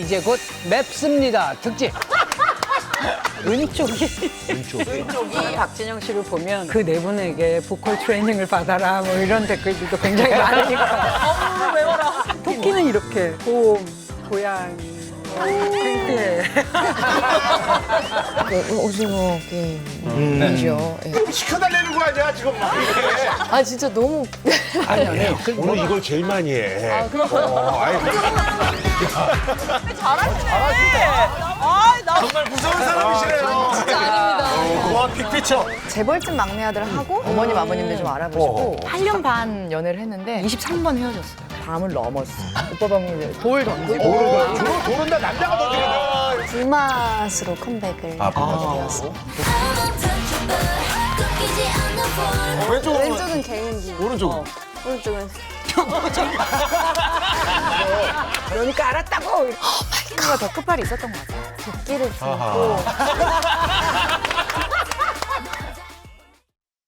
이제 곧 맵습니다. 특집. 은쪽이 은쪽이 박진영 씨를 보면 그 네 분에게 보컬 트레이닝을 받아라 뭐 이런 댓글들도 굉장히 많으니까 어우 외워라. 토끼는 이렇게 곰, 고양이, 탱탱 그 오징어 게임이죠. 예. 시켜달라는 거 아니야 지금 막. 아 진짜 너무 아니, 아니. 그 오늘 이걸 제일 많이 해. 아, 그럼. 어, 아이, 잘하시네. 아, 나 정말 무서운 사람이시네요. 진짜 아닙니다. 와, 빅피처. 재벌집 막내 아들 하고 어머님 아버님들 좀 알아보시고 8년 반 연애를 했는데 23번 헤어졌어요. 밤을 넘었어. 오빠 밤을 돌 던지고 도로, 도로는 다 남자가 던지는 거야. 불맛으로 컴백을 아. 하게 되었어요. 왼쪽으로. 왼쪽은 개인기, 오른쪽. 오른쪽은 그러니까 알았다고 친구가 더 끝발이 있었던 것 도끼를 아하. 들고